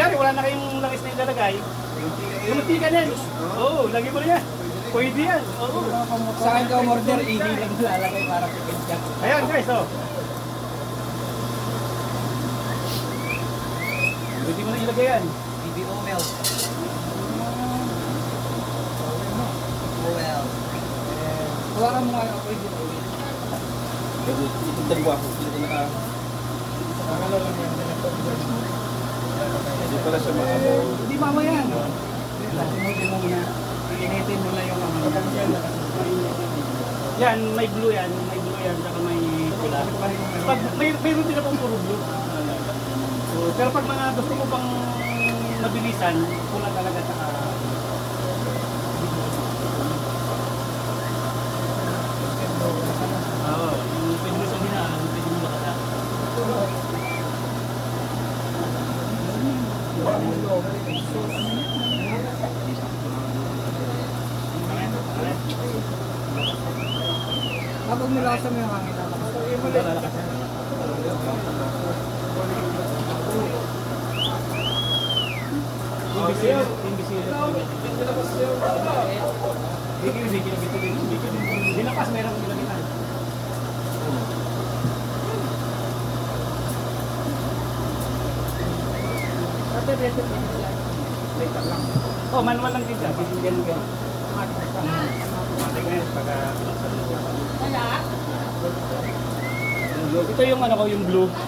Kunyari, wala na kayong langis na ilalagay. Lumunti ka na. Oo, lagi mo na yan. Pwede yan. Oo. Sa akin ka umorder, AD lang lalagay para tipid ka. Ayan guys, oh. Pwede mo na ilagay yan. BBO milk. Well. Wala ka mga ano, pwede na ulit. Ito dalawa ko. Hindi na Ano lang yan, Hindi pala siya maabaw. Hindi mamaya yan. Latimutin mo muna. Iinitin mo na yung ano. Yan, may blue yan. May blue yan, saka may pula. Pag, may, mayroon din akong puro blue. So, pero pag mga gusto mo pang mabilisan, pula talaga saka Oo, yung pwede mo sa hinaan, pwede mo makala. Kapag nilasan mo yung hangin, lalabas. Imbisiyo, imbisiyo. Bigil, bigil, bigil, bigil. Dinapas, meron kong Oh, manual lang din siya. Bibigyan pinaksan mo. Ito yung ano ko, yung blue.